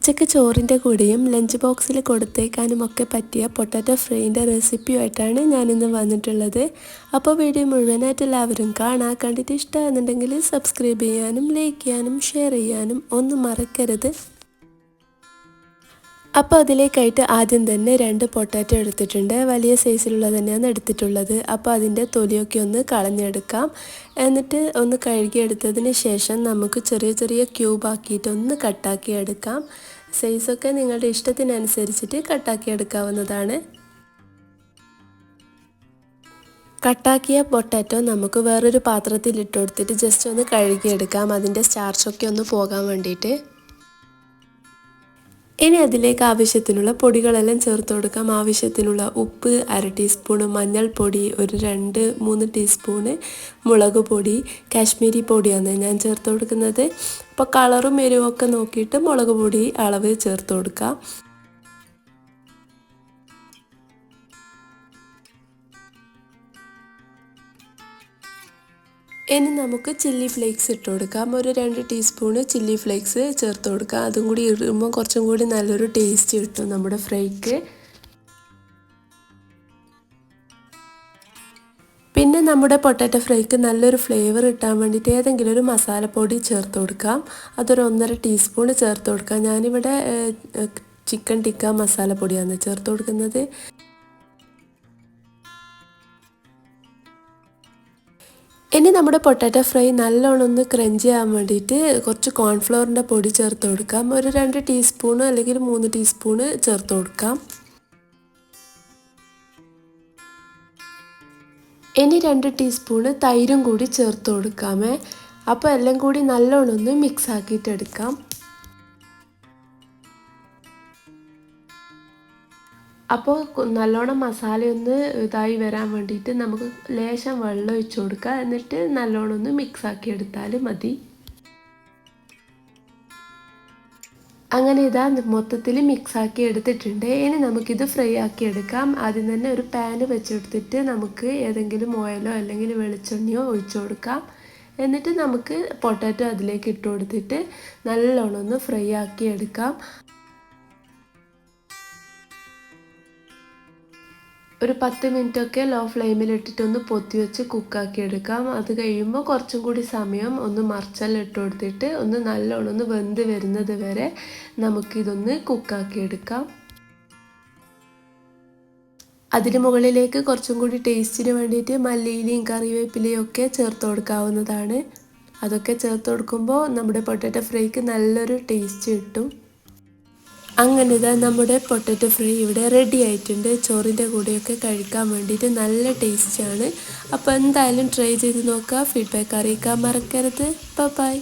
ഉച്ചയ്ക്ക് ചോറിന്റെ കൂടെയും ലഞ്ച് ബോക്സിൽ കൊടുത്തേക്കാനും ഒക്കെ പറ്റിയ പൊട്ടാറ്റോ ഫ്രൈന്റെ റെസിപ്പിയുമായിട്ടാണ് ഞാനിന്ന് വന്നിട്ടുള്ളത്. അപ്പോൾ വീഡിയോ മുഴുവനായിട്ട് എല്ലാവരും കാണാൻ കണ്ടിട്ട് ഇഷ്ടമാകുന്നുണ്ടെങ്കിൽ സബ്സ്ക്രൈബ് ചെയ്യാനും ലൈക്ക് ചെയ്യാനും ഷെയർ ചെയ്യാനും ഒന്നും മറക്കരുത്. അപ്പോൾ അതിലേക്കായിട്ട് ആദ്യം തന്നെ രണ്ട് പൊട്ടാറ്റോ എടുത്തിട്ടുണ്ട്. വലിയ സൈസിലുള്ള തന്നെയാണ് എടുത്തിട്ടുള്ളത്. അപ്പോൾ അതിന്റെ തൊലിയൊക്കെ ഒന്ന് കളഞ്ഞെടുക്കാം. എന്നിട്ട് ഒന്ന് കഴുകിയെടുത്തതിന് ശേഷം നമുക്ക് ചെറിയ ചെറിയ ക്യൂബ് ആക്കിയിട്ട് ഒന്ന് കട്ടാക്കി എടുക്കാം സൈസൊക്കെ നിങ്ങളുടെ ഇഷ്ടത്തിനനുസരിച്ചിട്ട് കട്ടാക്കി എടുക്കാവുന്നതാണ് കട്ടാക്കിയ പൊട്ടാറ്റോ നമുക്ക് വേറൊരു പാത്രത്തിൽ ഇട്ട് കൊടുത്തിട്ട് ജസ്റ്റ് ഒന്ന് കഴുകിയെടുക്കാം. അതിന്റെ സ്റ്റാർച്ചൊക്കെ ഒന്ന് പോകാൻ വേണ്ടിയിട്ട്. ഇനി അതിലേക്ക് ആവശ്യത്തിനുള്ള പൊടികളെല്ലാം ചേർത്ത് കൊടുക്കാം. ആവശ്യത്തിനുള്ള ഉപ്പ് അര ടീസ്പൂൺ മഞ്ഞൾപ്പൊടി ഒരു രണ്ട് മൂന്ന് ടീസ്പൂണ് മുളക് പൊടി കാശ്മീരി പൊടിയാണ് ഞാൻ ചേർത്ത് കൊടുക്കുന്നത്. അപ്പോൾ കളറും എരിവൊക്കെ നോക്കിയിട്ട് മുളക് പൊടി അളവ് ചേർത്ത് കൊടുക്കാം. ഇനി നമുക്ക് ചില്ലി ഫ്ലേക്സ് ഇട്ട് കൊടുക്കാം. ഒരു രണ്ട് ടീസ്പൂണ് ചില്ലി ഫ്ലേക്സ് ചേർത്ത് കൊടുക്കാം. അതും കൂടി ഇടുമ്പോൾ കുറച്ചും കൂടി നല്ലൊരു ടേസ്റ്റ് കിട്ടും നമ്മുടെ ഫ്രൈക്ക്. പിന്നെ നമ്മുടെ പൊട്ടാറ്റോ ഫ്രൈക്ക് നല്ലൊരു ഫ്ലേവർ കിട്ടാൻ വേണ്ടിയിട്ട് ഏതെങ്കിലും ഒരു മസാലപ്പൊടി ചേർത്ത് കൊടുക്കാം. അതൊരു ഒന്നര ടീസ്പൂൺ ചേർത്ത് കൊടുക്കാം. ഞാനിവിടെ ചിക്കൻ ടിക്ക മസാലപ്പൊടിയാണ് ചേർത്ത് കൊടുക്കുന്നത്. ഇനി നമ്മുടെ പൊട്ടാറ്റോ ഫ്രൈ നല്ലോണം ഒന്ന് ക്രഞ്ച് ചെയ്യാൻ വേണ്ടിയിട്ട് കുറച്ച് കോൺഫ്ലവറിന്റെ പൊടി ചേർത്ത് കൊടുക്കാം. ഒരു രണ്ട് ടീസ്പൂണ് അല്ലെങ്കിൽ മൂന്ന് ടീസ്പൂണ് ചേർത്ത് കൊടുക്കാം. ഇനി രണ്ട് ടീസ്പൂണ് തൈരും കൂടി ചേർത്ത് കൊടുക്കാമേ. അപ്പോൾ എല്ലാം കൂടി നല്ലോണം ഒന്ന് മിക്സ് ആക്കിയിട്ട് അപ്പോൾ നല്ലോണം മസാലയൊന്ന് ഇതായി വരാൻ വേണ്ടിയിട്ട് നമുക്ക് ലേശം വെള്ളം ഒഴിച്ചു കൊടുക്കുക എന്നിട്ട് നല്ലോണം ഒന്ന് മിക്സ് ആക്കി എടുത്താൽ മതി. അങ്ങനെ ഇതാ മൊത്തത്തിൽ മിക്സ് ആക്കി എടുത്തിട്ടുണ്ട്. ഇനി നമുക്കിത് ഫ്രൈ ആക്കി എടുക്കാം. ആദ്യം തന്നെ ഒരു പാന് വെച്ചെടുത്തിട്ട് നമുക്ക് ഏതെങ്കിലും ഓയിലോ അല്ലെങ്കിൽ വെളിച്ചെണ്ണയോ ഒഴിച്ചു കൊടുക്കാം. എന്നിട്ട് നമുക്ക് പൊട്ടാറ്റോ അതിലേക്ക് ഇട്ട് കൊടുത്തിട്ട് നല്ലോണം ഒന്ന് ഫ്രൈ ആക്കി എടുക്കാം. ഒരു പത്ത് മിനിറ്റൊക്കെ ലോ ഫ്ലെയിമിൽ ഇട്ടിട്ടൊന്ന് പൊത്തി വെച്ച് കുക്കാക്കി എടുക്കാം. അത് കഴിയുമ്പോൾ കുറച്ചും കൂടി സമയം ഒന്ന് മറിച്ചെല്ലാം ഇട്ട് കൊടുത്തിട്ട് ഒന്ന് നല്ലോണം ഒന്ന് വെന്ത് വരുന്നത് വരെ നമുക്കിതൊന്ന് കുക്കാക്കി എടുക്കാം. അതിന് മുകളിലേക്ക് കുറച്ചും കൂടി ടേസ്റ്റിന് വേണ്ടിയിട്ട് മല്ലിയിലയും കറിവേപ്പിലയും ഒക്കെ ചേർത്ത് കൊടുക്കാവുന്നതാണ്. അതൊക്കെ ചേർത്ത് കൊടുക്കുമ്പോൾ നമ്മുടെ പൊട്ടറ്റോ ഫ്രൈക്ക് നല്ലൊരു ടേസ്റ്റ് കിട്ടും. അങ്ങനെ ഇതാ നമ്മുടെ പൊട്ടറ്റോ ഫ്രൈ ഇവിടെ റെഡി ആയിട്ടുണ്ട്. ചോറിന്റെ കൂടെയൊക്കെ കഴിക്കാൻ വേണ്ടിയിട്ട് നല്ല ടേസ്റ്റാണ് അപ്പോൾ എന്തായാലും ട്രൈ ചെയ്ത് നോക്കുക. ഫീഡ്ബാക്ക് അറിയിക്കാൻ മറക്കരുത്. ബൈ